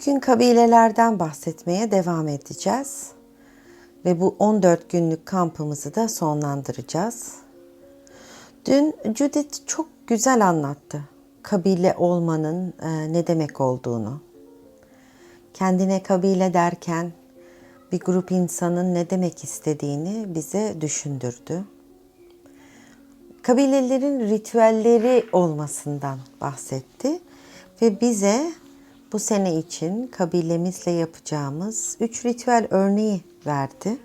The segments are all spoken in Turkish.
Bugün kabilelerden bahsetmeye devam edeceğiz. Ve bu 14 günlük kampımızı da sonlandıracağız. Dün Judith çok güzel anlattı kabile olmanın e, ne demek olduğunu. Kendine kabile derken bir grup insanın ne demek istediğini bize düşündürdü. Kabilelerin ritüelleri olmasından bahsetti ve bize bu sene için kabilemizle yapacağımız üç ritüel örneği verdi.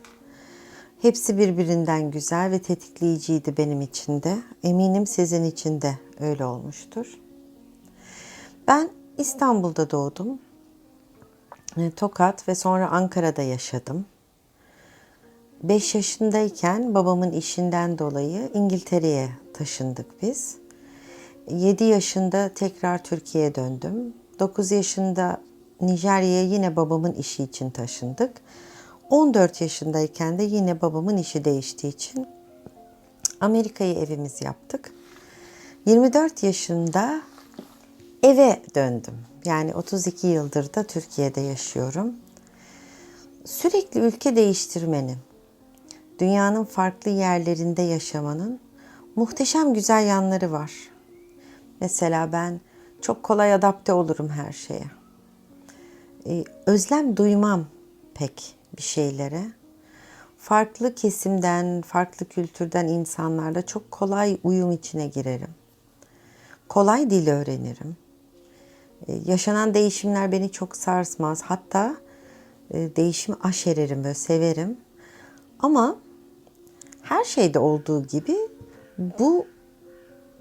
Hepsi birbirinden güzel ve tetikleyiciydi benim için de. Eminim sizin için de öyle olmuştur. Ben İstanbul'da doğdum. E, Tokat ve sonra Ankara'da yaşadım. 5 yaşındayken babamın işinden dolayı İngiltere'ye taşındık biz. 7 yaşında tekrar Türkiye'ye döndüm. 9 yaşında Nijerya'ya yine babamın işi için taşındık. 14 yaşındayken de yine babamın işi değiştiği için Amerika'yı evimiz yaptık. 24 yaşında eve döndüm. Yani 32 yıldır da Türkiye'de yaşıyorum. Sürekli ülke değiştirmenin, dünyanın farklı yerlerinde yaşamanın muhteşem güzel yanları var. Mesela ben çok kolay adapte olurum her şeye. Ee, özlem duymam pek bir şeylere. Farklı kesimden, farklı kültürden insanlarla çok kolay uyum içine girerim. Kolay dil öğrenirim. Ee, yaşanan değişimler beni çok sarsmaz. Hatta e, değişimi aşererim ve severim. Ama her şeyde olduğu gibi bu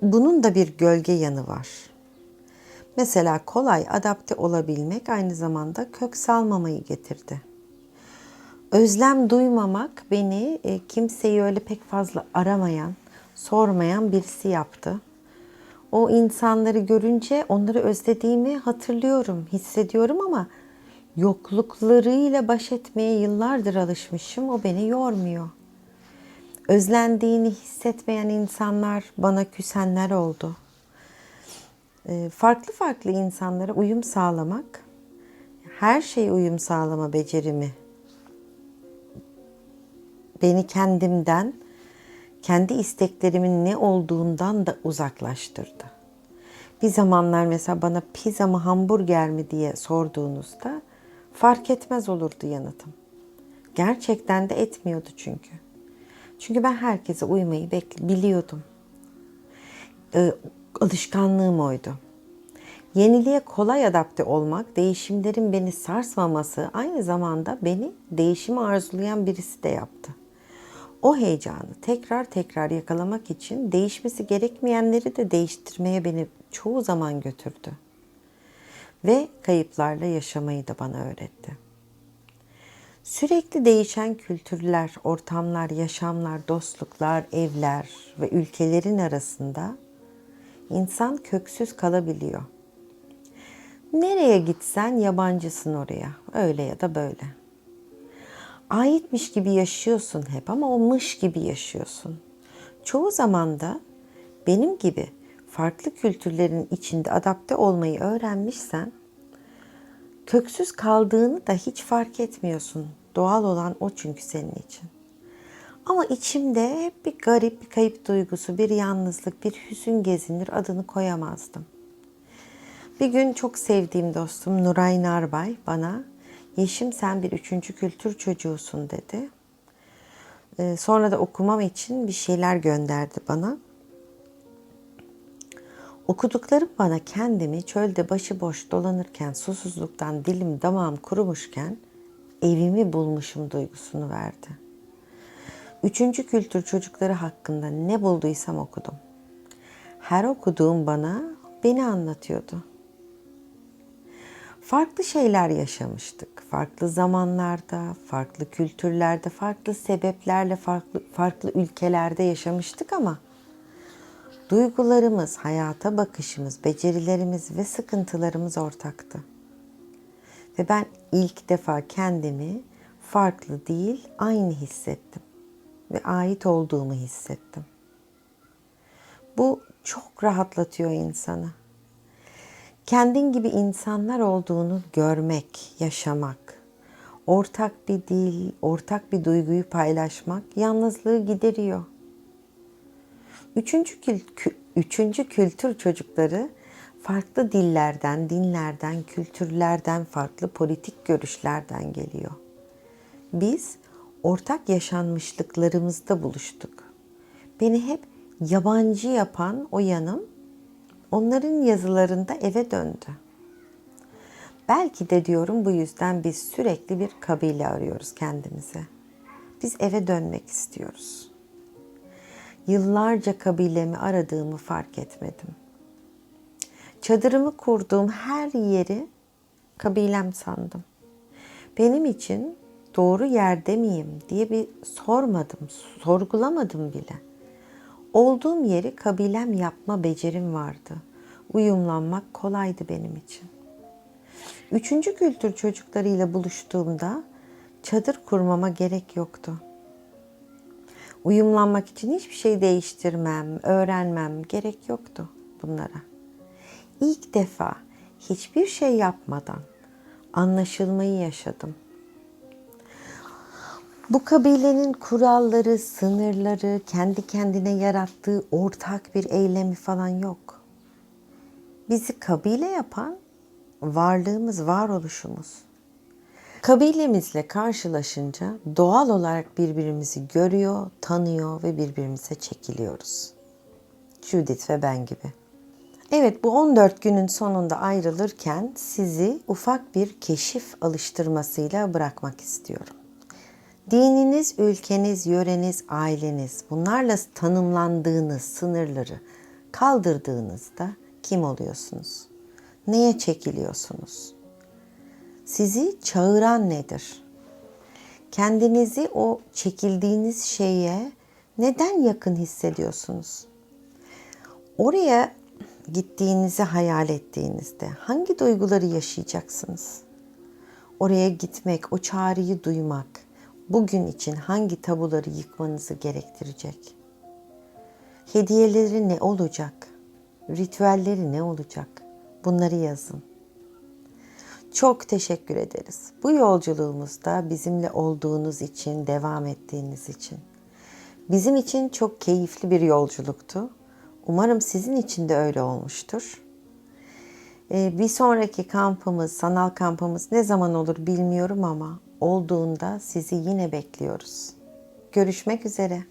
bunun da bir gölge yanı var. Mesela kolay adapte olabilmek aynı zamanda kök salmamayı getirdi. Özlem duymamak beni e, kimseyi öyle pek fazla aramayan, sormayan birisi yaptı. O insanları görünce onları özlediğimi hatırlıyorum, hissediyorum ama yokluklarıyla baş etmeye yıllardır alışmışım. O beni yormuyor. Özlendiğini hissetmeyen insanlar bana küsenler oldu. Ee, farklı farklı insanlara uyum sağlamak, her şeye uyum sağlama becerimi beni kendimden, kendi isteklerimin ne olduğundan da uzaklaştırdı. Bir zamanlar mesela bana pizza mı hamburger mi diye sorduğunuzda fark etmez olurdu yanıtım. Gerçekten de etmiyordu çünkü. Çünkü ben herkese uymayı biliyordum. Ee, alışkanlığım oydu. Yeniliğe kolay adapte olmak, değişimlerin beni sarsmaması aynı zamanda beni değişimi arzulayan birisi de yaptı. O heyecanı tekrar tekrar yakalamak için değişmesi gerekmeyenleri de değiştirmeye beni çoğu zaman götürdü. Ve kayıplarla yaşamayı da bana öğretti. Sürekli değişen kültürler, ortamlar, yaşamlar, dostluklar, evler ve ülkelerin arasında insan köksüz kalabiliyor. Nereye gitsen yabancısın oraya. Öyle ya da böyle. Aitmiş gibi yaşıyorsun hep ama o gibi yaşıyorsun. Çoğu zaman da benim gibi farklı kültürlerin içinde adapte olmayı öğrenmişsen köksüz kaldığını da hiç fark etmiyorsun. Doğal olan o çünkü senin için. Ama içimde hep bir garip bir kayıp duygusu, bir yalnızlık, bir hüzün gezinir adını koyamazdım. Bir gün çok sevdiğim dostum Nuray Narbay bana Yeşim sen bir üçüncü kültür çocuğusun dedi. Ee, sonra da okumam için bir şeyler gönderdi bana. Okuduklarım bana kendimi çölde başıboş dolanırken susuzluktan dilim damağım kurumuşken evimi bulmuşum duygusunu verdi. Üçüncü kültür çocukları hakkında ne bulduysam okudum. Her okuduğum bana beni anlatıyordu. Farklı şeyler yaşamıştık. Farklı zamanlarda, farklı kültürlerde, farklı sebeplerle, farklı farklı ülkelerde yaşamıştık ama duygularımız, hayata bakışımız, becerilerimiz ve sıkıntılarımız ortaktı. Ve ben ilk defa kendimi farklı değil, aynı hissettim ve ait olduğumu hissettim. Bu çok rahatlatıyor insanı. kendin gibi insanlar olduğunu görmek, yaşamak, ortak bir dil, ortak bir duyguyu paylaşmak yalnızlığı gideriyor. Üçüncü, üçüncü kültür çocukları farklı dillerden, dinlerden, kültürlerden, farklı politik görüşlerden geliyor. Biz ortak yaşanmışlıklarımızda buluştuk. Beni hep yabancı yapan o yanım onların yazılarında eve döndü. Belki de diyorum bu yüzden biz sürekli bir kabile arıyoruz kendimize. Biz eve dönmek istiyoruz. Yıllarca kabilemi aradığımı fark etmedim. Çadırımı kurduğum her yeri kabilem sandım. Benim için doğru yerde miyim diye bir sormadım, sorgulamadım bile. Olduğum yeri kabilem yapma becerim vardı. Uyumlanmak kolaydı benim için. Üçüncü kültür çocuklarıyla buluştuğumda çadır kurmama gerek yoktu. Uyumlanmak için hiçbir şey değiştirmem, öğrenmem gerek yoktu bunlara. İlk defa hiçbir şey yapmadan anlaşılmayı yaşadım. Bu kabilenin kuralları, sınırları, kendi kendine yarattığı ortak bir eylemi falan yok. Bizi kabile yapan varlığımız, varoluşumuz. Kabilemizle karşılaşınca doğal olarak birbirimizi görüyor, tanıyor ve birbirimize çekiliyoruz. Judith ve ben gibi. Evet bu 14 günün sonunda ayrılırken sizi ufak bir keşif alıştırmasıyla bırakmak istiyorum. Dininiz, ülkeniz, yöreniz, aileniz bunlarla tanımlandığınız sınırları kaldırdığınızda kim oluyorsunuz? Neye çekiliyorsunuz? Sizi çağıran nedir? Kendinizi o çekildiğiniz şeye neden yakın hissediyorsunuz? Oraya gittiğinizi hayal ettiğinizde hangi duyguları yaşayacaksınız? Oraya gitmek, o çağrıyı duymak bugün için hangi tabuları yıkmanızı gerektirecek? Hediyeleri ne olacak? Ritüelleri ne olacak? Bunları yazın. Çok teşekkür ederiz. Bu yolculuğumuzda bizimle olduğunuz için, devam ettiğiniz için. Bizim için çok keyifli bir yolculuktu. Umarım sizin için de öyle olmuştur. Ee, bir sonraki kampımız, sanal kampımız ne zaman olur bilmiyorum ama olduğunda sizi yine bekliyoruz. Görüşmek üzere.